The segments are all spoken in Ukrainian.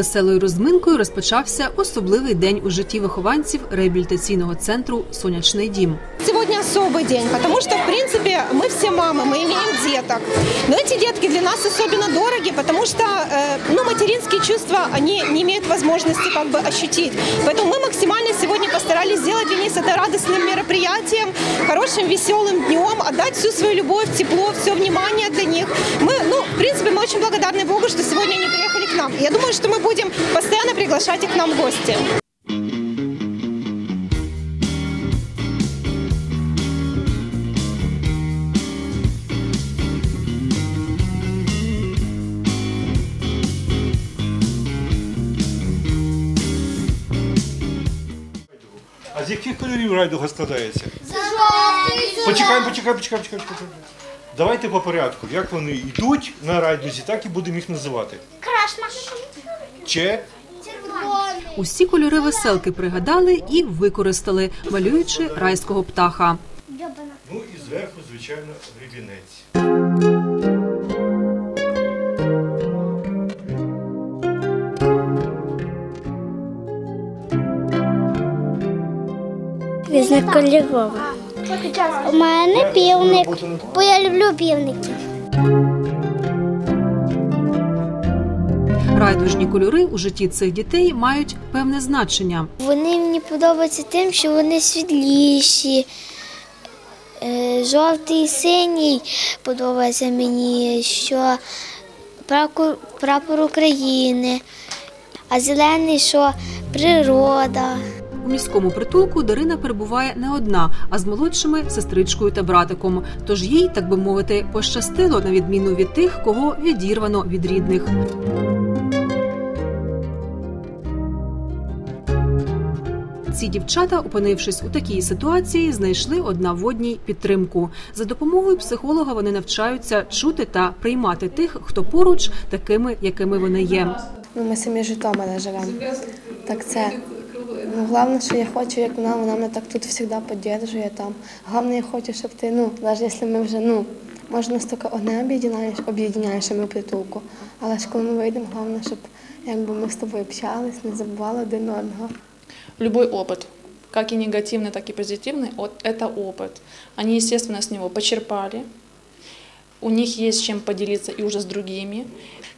веселою розминкою розпочався особливий день у житті вихованців реабілітаційного центру Сонячний дім. Сегодня особый день, потому что, в принципе, мы все мамы, мы имеем деток. Но эти детки для нас особенно дороги, потому что э, ну, материнские чувства, они не имеют возможности как бы ощутить. Поэтому мы максимально сегодня постарались сделать для них это радостным мероприятием, хорошим, веселым днем, отдать всю свою любовь, тепло, все внимание для них. Мы, ну, в принципе, мы очень благодарны Богу, что сегодня они приехали к нам. Я думаю, что мы будем постоянно приглашать их к нам в гости. А з яких кольорів райдуга складається? Жовтий, Почекаємо, почекаємо, почекаємо, почекаємо. почекаємо. Давайте по порядку. Як вони йдуть на райдузі, так і будемо їх називати. Че. Усі кольори веселки пригадали і використали, малюючи райського птаха. Ну і зверху, звичайно, гребінець. Різнокольорова. У мене півник, бо я люблю півників. Райдужні кольори у житті цих дітей мають певне значення. Вони мені подобаються тим, що вони світліші. Е, Жовтий, синій подобається мені, що прапор, прапор України, а зелений, що природа. У міському притулку Дарина перебуває не одна, а з молодшими сестричкою та братиком. Тож їй, так би мовити, пощастило на відміну від тих, кого відірвано від рідних. Ці дівчата, опинившись у такій ситуації, знайшли одна в одній підтримку. За допомогою психолога вони навчаються чути та приймати тих, хто поруч, такими, якими вони є. Ну, ми самі Житомира живемо. Так це. Ну, головне, що я хочу, як вона, вона мене так тут завжди підтримує там. Головне, я хочу, щоб ти, ну, навіть якщо ми вже, ну, може, нас тільки одне об'єднає, об'єднає, що ми притулку. Але ж коли ми вийдемо, головне, щоб якби ми з тобою общались, не забували один одного. Любой опыт, как и негативный, так и позитивный, вот это опыт. Они, естественно, с него почерпали, у них есть чем поделиться и уже с другими.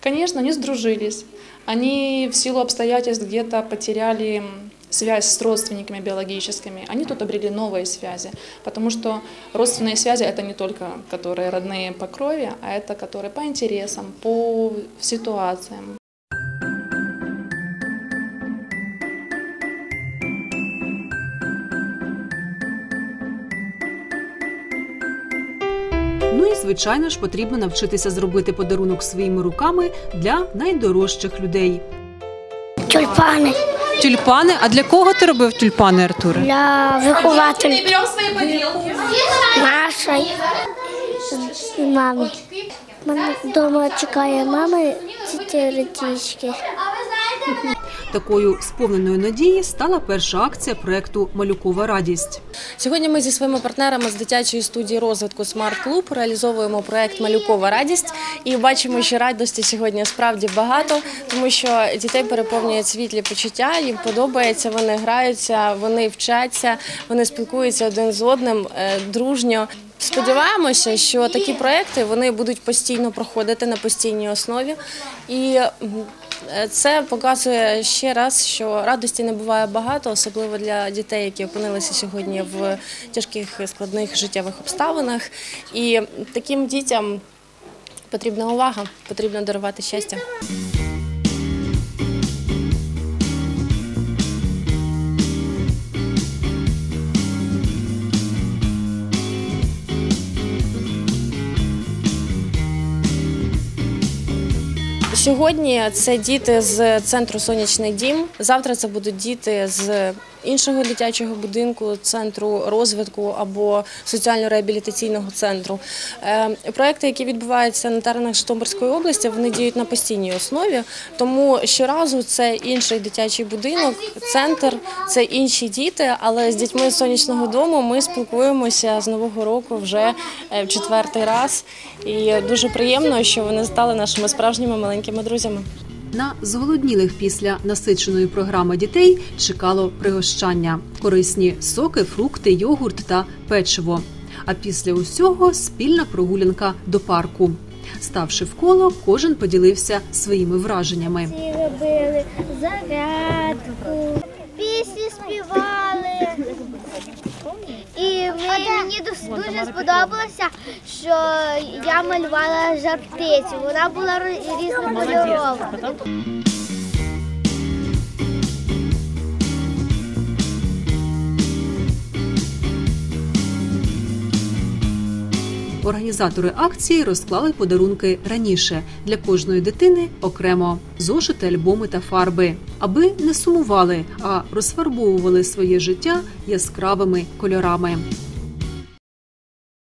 Конечно, они сдружились, они в силу обстоятельств где-то потеряли связь с родственниками биологическими, они тут обрели новые связи, потому что родственные связи это не только которые родные по крови, а это которые по интересам, по ситуациям. Ну і звичайно ж потрібно навчитися зробити подарунок своїми руками для найдорожчих людей. Тюльпани Тюльпани. А для кого ти робив тюльпани, Артуре? для вихователів нашої мами. Мене вдома чекає мама чотири дітки. Такою сповненою надії стала перша акція проекту Малюкова радість. Сьогодні ми зі своїми партнерами з дитячої студії розвитку Смарт Клуб реалізовуємо проект Малюкова радість і бачимо, що радості сьогодні справді багато, тому що дітей переповнюють світлі почуття, їм подобається, вони граються, вони вчаться, вони спілкуються один з одним е, дружньо. Сподіваємося, що такі проекти вони будуть постійно проходити на постійній основі, і це показує ще раз, що радості не буває багато, особливо для дітей, які опинилися сьогодні в тяжких складних життєвих обставинах. І таким дітям потрібна увага, потрібно дарувати щастя. Сьогодні це діти з центру Сонячний дім. Завтра це будуть діти з іншого дитячого будинку, центру розвитку або соціально-реабілітаційного центру. Е, Проекти, які відбуваються на теренах Житомирської області, вони діють на постійній основі. Тому щоразу це інший дитячий будинок, центр, це інші діти. Але з дітьми з сонячного дому ми спілкуємося з нового року вже е, в четвертий раз. І дуже приємно, що вони стали нашими справжніми маленькими друзями. На зголоднілих після насиченої програми дітей чекало пригощання: корисні соки, фрукти, йогурт та печиво. А після усього спільна прогулянка до парку. Ставши в коло, кожен поділився своїми враженнями. Всі робили зарядку, пісні співали. І мені дуже сподобалося, що я малювала жар птицю. Вона була ро- різнокольорова. Організатори акції розклали подарунки раніше для кожної дитини окремо зошити, альбоми та фарби, аби не сумували, а розфарбовували своє життя яскравими кольорами.